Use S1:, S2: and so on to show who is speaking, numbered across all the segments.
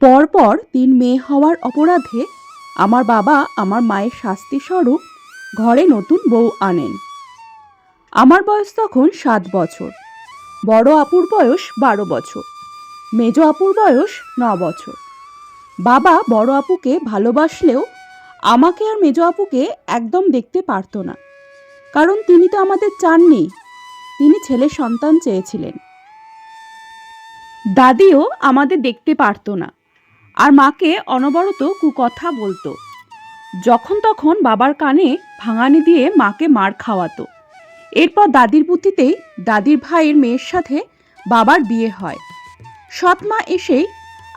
S1: পরপর তিন মেয়ে হওয়ার অপরাধে আমার বাবা আমার মায়ের শাস্তি স্বরূপ ঘরে নতুন বউ আনেন। আমার বয়স তখন সাত বছর। বড় আপুর বয়স বারো বছর। মেজ আপুর বয়স ন বছর। বাবা বড় আপুকে ভালোবাসলেও আমাকে আর মেজ আপুকে একদম দেখতে পারতো না। কারণ তিনি তো আমাদের চাননি। তিনি ছেলে সন্তান চেয়েছিলেন। দাদিও আমাদের দেখতে পারতো না। আর মাকে অনবরত কুকথা বলতো। যখন তখন বাবার কানে ভাঙানি দিয়ে মাকে মার খাওয়াতো। এরপর দাদির বুদ্ধিতেই দাদির ভাইয়ের মেয়ের সাথে বাবার বিয়ে হয়। সৎ মা এসেই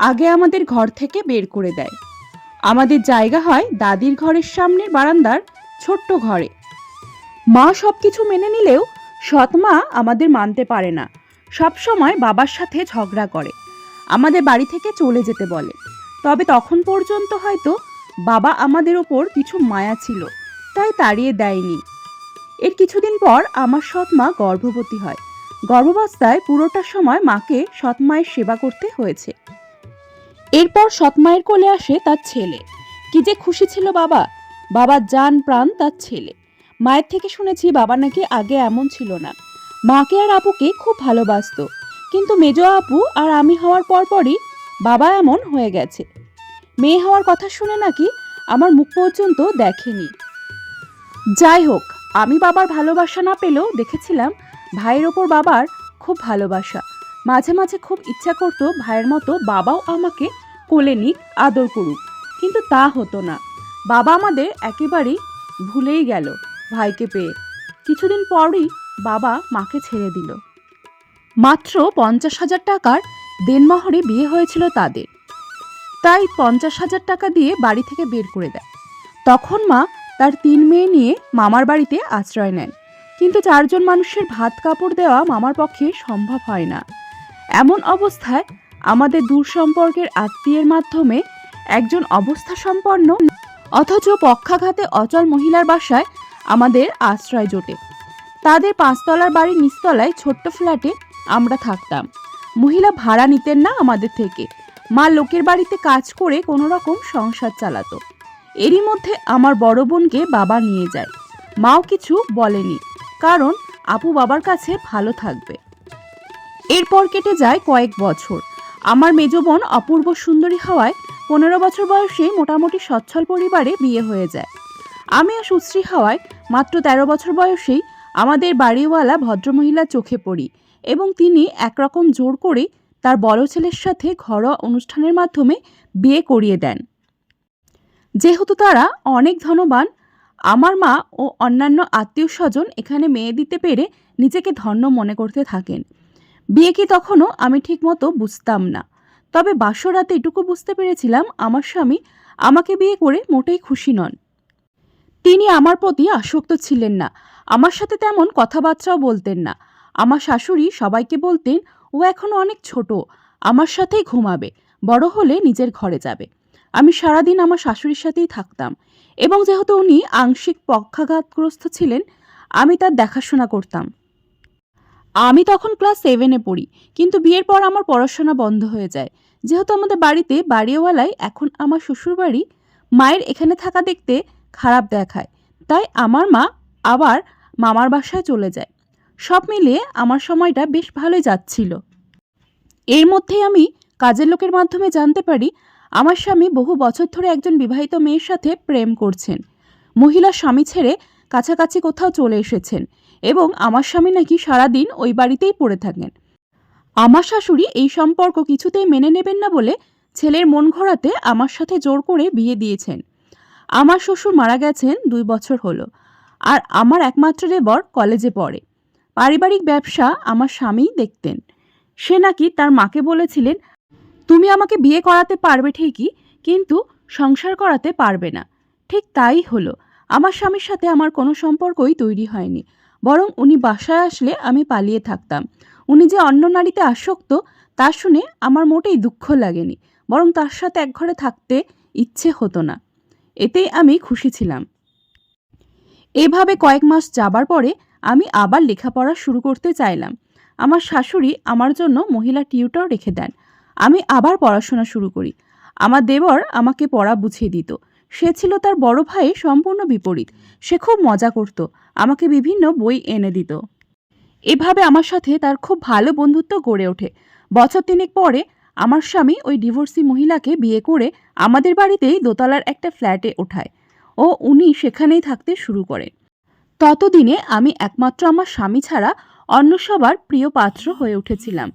S1: আগে আমাদের ঘর থেকে বের করে দেয়। আমাদের জায়গা হয় দাদির ঘরের সামনের বারান্দার ছোট্ট ঘরে। মা সব কিছু মেনে নিলেও সৎ মা আমাদের মানতে পারে না। সব সময় বাবার সাথে ঝগড়া করে। আমাদের বাড়ি থেকে চলে যেতে বলে। তবে তখন পর্যন্ত হয়তো বাবা আমাদের ওপর কিছু মায়া ছিল, তাই তাড়িয়ে দেয়নি। এর কিছুদিন পর আমার সৎ মা গর্ভবতী হয়। গর্ভাবস্থায় পুরোটা সময় মাকে সৎ মায়ের সেবা করতে হয়েছে। এরপর সৎ মায়ের কোলে আসে তার ছেলে। কি যে খুশি ছিল বাবা। বাবার যান প্রাণ তার ছেলে। মায়ের থেকে শুনেছি বাবা নাকি আগে এমন ছিল না। মাকে আর আপুকে খুব ভালোবাসতো। কিন্তু মেজ আপু আর আমি হওয়ার পরপরই বাবা এমন হয়ে গেছে। মেয়ে হওয়ার কথা শুনে নাকি আমার মুখ পর্যন্ত দেখেনি। যাই হোক, আমি বাবার ভালোবাসা না পেলেও দেখেছিলাম ভাইয়ের ওপর বাবার খুব ভালোবাসা। মাঝে মাঝে খুব ইচ্ছা করতো ভাইয়ের মতো বাবাও আমাকে কোলে নিক, আদর করুক। কিন্তু তা হতো না। বাবা আমাদের একেবারেই ভুলেই গেল ভাইকে পেয়ে। কিছুদিন পরই বাবা মাকে ছেড়ে দিল। মাত্র পঞ্চাশ হাজার টাকার দেনমহরে বিয়ে হয়েছিল তাদের। তাই পঞ্চাশ হাজার টাকা দিয়ে বাড়ি থেকে বের করে দেয়। তখন মা তার তিন মেয়ে নিয়ে মামার বাড়িতে আশ্রয় নেন। কিন্তু চারজন মানুষের ভাত কাপড় দেওয়া মামার পক্ষে সম্ভব হয় না। এমন অবস্থায় আমাদের দূর সম্পর্কের আত্মীয়ের মাধ্যমে একজন অবস্থা সম্পন্ন অথচ পক্ষাঘাতে অচল মহিলার বাসায় আমাদের আশ্রয় জোটে। তাদের পাঁচতলার বাড়ির নিচতলায় ছোট্ট ফ্ল্যাটে আমরা থাকতাম। মহিলা ভাড়া নিতেন না আমাদের থেকে। মা লোকের বাড়িতে কাজ করে কোনো রকম সংসার চালাতো। এরই মধ্যে আমার বড় বোনকে বাবা নিয়ে যায়। মাও কিছু বলেনি, কারণ আপু বাবার কাছে ভালো থাকবে। এরপর কেটে যায় কয়েক বছর। আমার মেজ বোন অপূর্ব সুন্দরী হওয়ায় পনেরো বছর বয়সে মোটামুটি সচ্ছল পরিবারে বিয়ে হয়ে যায়। আমি আর সুশ্রী হওয়ায় মাত্র তেরো বছর বয়সেই আমাদের বাড়িওয়ালা ভদ্রমহিলা চোখে পড়ি। এবং তিনি একরকম জোর করে তার বড় ছেলের সাথে ঘরোয়া অনুষ্ঠানের মাধ্যমে বিয়ে করিয়ে দেন। যেহেতু তারা অনেক ধনবান, আমার মা ও অন্যান্য আত্মীয় স্বজন এখানে মেয়ে দিতে পেরে নিজেকে ধন্য মনে করতে থাকেন। বিয়ে কি তখনও আমি ঠিকমতো বুঝতাম না। তবে বাসরাতে এটুকু বুঝতে পেরেছিলাম আমার স্বামী আমাকে বিয়ে করে মোটেই খুশি নন। তিনি আমার প্রতি আসক্ত ছিলেন না। আমার সাথে তেমন কথাবার্তাও বলতেন না। আমার শাশুড়ি সবাইকে বলতেন, ও এখনও অনেক ছোট, আমার সাথেই ঘুমাবে, বড় হলে নিজের ঘরে যাবে। আমি সারাদিন আমার শাশুড়ির সাথেই থাকতাম এবং যেহেতু উনি আংশিক পক্ষাঘাতগ্রস্ত ছিলেন, আমি তার দেখাশোনা করতাম। আমি তখন ক্লাস সেভেনে পড়ি, কিন্তু বিয়ের পর আমার পড়াশোনা বন্ধ হয়ে যায়। যেহেতু আমাদের বাড়িতে বাড়িওয়ালাই এখন আমার শ্বশুরবাড়ি, মায়ের এখানে থাকা দেখতে খারাপ দেখায়, তাই আমার মা আবার মামার বাসায় চলে যায়। সব মিলিয়ে আমার সময়টা বেশ ভালোই যাচ্ছিল। এর মধ্যেই আমি কাজের লোকের মাধ্যমে জানতে পারি, আমার স্বামী বহু বছর ধরে একজন বিবাহিত মেয়ের সাথে প্রেম করছেন। মহিলা স্বামী ছেড়ে কাছাকাছি কোথাও চলে এসেছেন এবং আমার স্বামী নাকি সারাদিন ওই বাড়িতেই পড়ে থাকেন। আমার শাশুড়ি এই সম্পর্ক কিছুতেই মেনে নেবেন না বলে ছেলের মন ঘোরাতে আমার সাথে জোর করে বিয়ে দিয়েছেন। আমার শ্বশুর মারা গেছেন দুই বছর হলো, আর আমার একমাত্র দেবর কলেজে পড়ে। পারিবারিক ব্যবসা আমার স্বামীই দেখতেন। সে নাকি তার মাকে বলেছিলেন, তুমি আমাকে বিয়ে করাতে পারবে ঠিকই, কিন্তু সংসার করাতে পারবে না। ঠিক তাই হলো। আমার স্বামীর সাথে আমার কোনো সম্পর্কই তৈরি হয়নি। বরং উনি বাসায় আসলে আমি পালিয়ে থাকতাম। উনি যে অন্য নারীতে আসক্ত, তা শুনে আমার মোটেই দুঃখ লাগেনি। বরং তার সাথে এক ঘরে থাকতে ইচ্ছে হতো না। এতেই আমি খুশি ছিলাম। এভাবে কয়েক মাস যাবার পরে আমি আবার লেখাপড়া শুরু করতে চাইলাম। আমার শাশুড়ি আমার জন্য মহিলা টিউটর রেখে দেন। আমি আবার পড়াশোনা শুরু করি। আমার দেবর আমাকে পড়া বুঝিয়ে দিত। সে ছিল তার বড় ভাইয়ের সম্পূর্ণ বিপরীত। সে খুব মজা করত। আমাকে বিভিন্ন বই এনে দিত। এভাবে আমার সাথে তার খুব ভালো বন্ধুত্ব গড়ে ওঠে। বছর তিনেক পরে আমার স্বামী ওই ডিভোর্সি মহিলাকে বিয়ে করে আমাদের বাড়িতেই দোতলার একটা ফ্ল্যাটে ওঠায়। ও উনি সেখানেই থাকতে শুরু করেন। ততদিনে আমি একমাত্র আমার স্বামী ছাড়া অন্য সবার প্রিয় পাত্র হয়ে উঠেছিলাম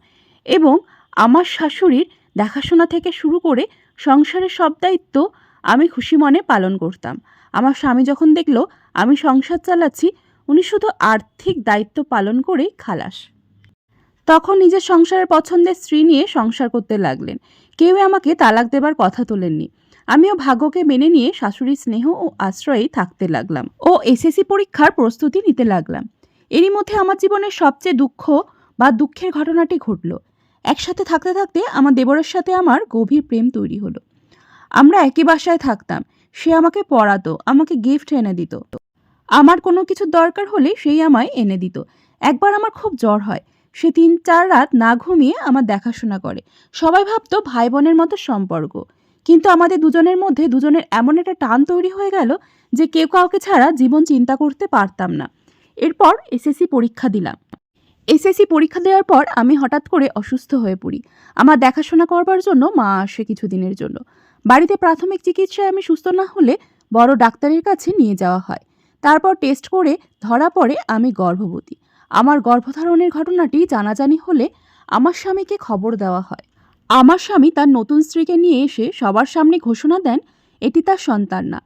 S1: এবং আমার শাশুড়ির দেখাশোনা থেকে শুরু করে সংসারের সব দায়িত্ব আমি খুশি মনে পালন করতাম। আমার স্বামী যখন দেখল আমি সংসার চালাচ্ছি, উনি শুধু আর্থিক দায়িত্ব পালন করেই খালাস। তখন নিজের সংসারের পছন্দের স্ত্রী নিয়ে সংসার করতে লাগলেন। কেউ আমাকে তালাক দেবার কথা তোলেননি। আমিও ভাগ্যকে মেনে নিয়ে শাশুড়ির স্নেহ ও আশ্রয়ে থাকতে লাগলাম ও এসএসসি পরীক্ষার প্রস্তুতি নিতে লাগলাম। এরই মধ্যে আমার জীবনের সবচেয়ে দুঃখ বা দুঃখের ঘটনাটি ঘটল। একসাথে থাকতে থাকতে আমার দেবরের সাথে আমার গভীর প্রেম তৈরি হলো। আমরা একই বাসায় থাকতাম। সে আমাকে পড়াতো, আমাকে গিফট এনে দিত। আমার কোনো কিছু দরকার হলে সেই আমায় এনে দিত। একবার আমার খুব জ্বর হয়। সে তিন চার রাত না ঘুমিয়ে আমার দেখাশোনা করে। সবাই ভাবতো ভাই বোনের মতো সম্পর্ক। কিন্তু আমাদের দুজনের মধ্যে দুজনের এমন একটা টান তৈরি হয়ে গেল যে কেউ কাউকে ছাড়া জীবন চিন্তা করতে পারতাম না। এরপর এসএসসি পরীক্ষা দিলাম। এসএসসি পরীক্ষা দেওয়ার পর আমি হঠাৎ করে অসুস্থ হয়ে পড়ি। আমার দেখাশোনা করবার জন্য মা আসে কিছুদিনের জন্য। বাড়িতে প্রাথমিক চিকিৎসায় আমি সুস্থ না হলে বড় ডাক্তারের কাছে নিয়ে যাওয়া হয়। তারপর টেস্ট করে ধরা পড়ে আমি গর্ভবতী। আমার গর্ভধারণের ঘটনাটি জানাজানি হলে আমার স্বামীকে খবর দেওয়া হয়। আমার স্বামী তার নতুন স্ত্রীকে নিয়ে এসে সবার সামনে ঘোষণা দেন, এটি তার সন্তান না।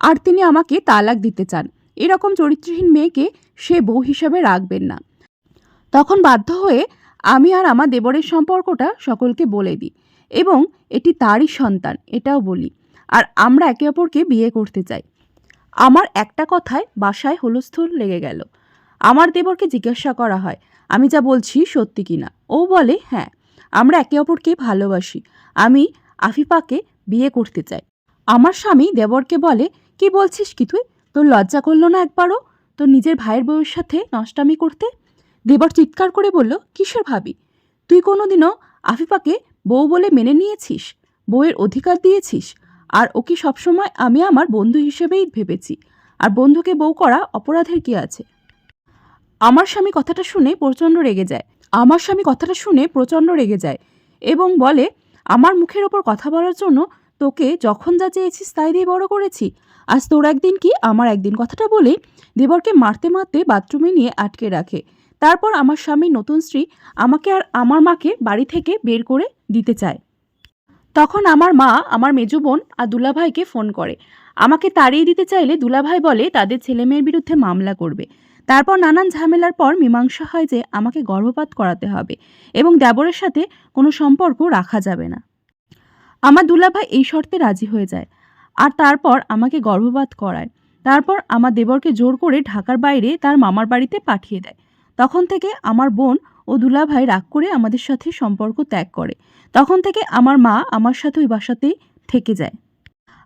S1: আর তিনি আমাকে তালাক দিতে চান। এরকম চরিত্রহীন মেয়েকে সে বউ হিসাবে রাখবেন না। তখন বাধ্য হয়ে আমি আর আমার দেবরের সম্পর্কটা সকলকে বলে দিই এবং এটি তারই সন্তান, এটাও বলি। আর আমরা একে অপরকে বিয়ে করতে চাই। আমার একটা কথায় বাসায় হুলস্থুল লেগে গেল। আমার দেবরকে জিজ্ঞাসা করা হয়, আমি যা বলছি সত্যি কিনা ও বলে হ্যাঁ। আমরা একে অপরকে ভালোবাসি। আমি আফিফাকে বিয়ে করতে চাই। আমার স্বামী দেবরকে বলে, কি বলছিস কি তুই? তোর লজ্জা করল না একবারও? তোর নিজের ভাইয়ের বউয়ের সাথে নষ্টামি করতে? দেবর চিৎকার করে বলল, কিসের ভাবি? তুই কোনোদিনও আফিফাকে বউ বলে মেনে নিয়েছিস? বউয়ের অধিকার দিয়েছিস? আর ওকে সবসময় আমি আমার বন্ধু হিসেবেই ভেবেছি। আর বন্ধুকে বউ করা অপরাধের কি আছে? আমার স্বামী কথাটা শুনে প্রচণ্ড রেগে যায়। আমার স্বামী কথাটা শুনে প্রচণ্ড রেগে যায় এবং বলে, আমার মুখের ওপর কথা বলার জন্য তোকে যখন যা চেয়েছিস তাই দিয়ে বড় করেছি। আজ তোর একদিন কি আমার একদিন কথাটা বলে দেবরকে মারতে মারতে বাথরুমে নিয়ে আটকে রাখে। তারপর আমার স্বামীর নতুন স্ত্রী আমাকে আর আমার মাকে বাড়ি থেকে বের করে দিতে চায়। তখন আমার মা, আমার মেজো বোন আর দুলাভাইকে ফোন করে। আমাকে তাড়িয়ে দিতে চাইলে দুলাভাই বলে, তাদের ছেলেমেয়ের বিরুদ্ধে মামলা করবে। তারপর নানান ঝামেলার পর মীমাংসা হয় যে আমাকে গর্ভপাত করাতে হবে এবং দেবরের সাথে কোনো সম্পর্ক রাখা যাবে না। আমার দুলাভাই এই শর্তে রাজি হয়ে যায়। আর তারপর আমাকে গর্ভপাত করায়। তারপর আমার দেবরকে জোর করে ঢাকার বাইরে তার মামার বাড়িতে পাঠিয়ে দেয়। তখন থেকে আমার বোন ও দুলাভাই রাগ করে আমাদের সাথে সম্পর্ক ত্যাগ করে। তখন থেকে আমার মা আমার সাথে ওই বাসাতেই থেকে যায়।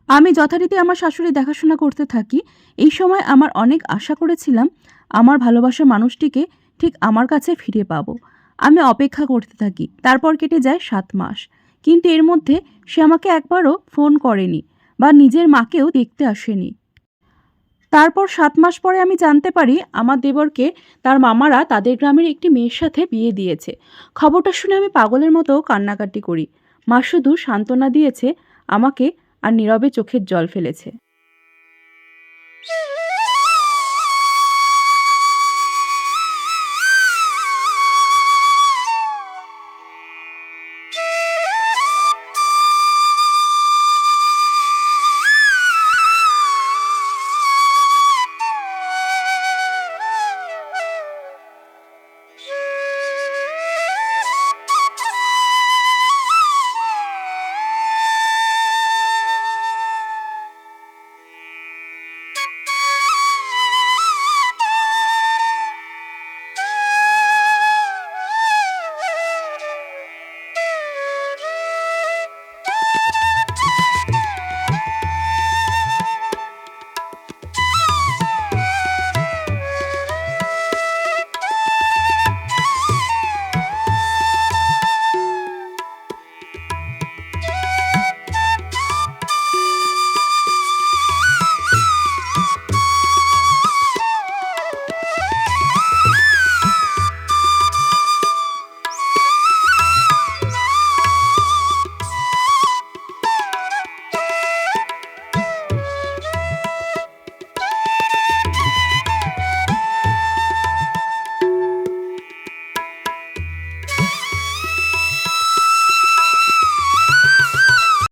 S1: আমি যথারীতি আমার শাশুড়ি দেখাশোনা করতে থাকি। এই সময় আমার অনেক আশা করেছিলাম আমার ভালোবাসার মানুষটিকে ঠিক আমার কাছে ফিরে পাবো। আমি অপেক্ষা করতে থাকি। তারপর কেটে যায় সাত মাস। কিন্তু এর মধ্যে সে আমাকে একবারও ফোন করেনি বা নিজের মাকেও দেখতে আসেনি। তারপর সাত মাস পরে আমি জানতে পারি আমার দেবরকে তার মামারা তাদের গ্রামের একটি মেয়ের সাথে বিয়ে দিয়েছে। খবরটা শুনে আমি পাগলের মতো কান্নাকাটি করি। মা শুধু সান্ত্বনা দিয়েছে আমাকে আর নীরবে চোখের জল ফেলেছে।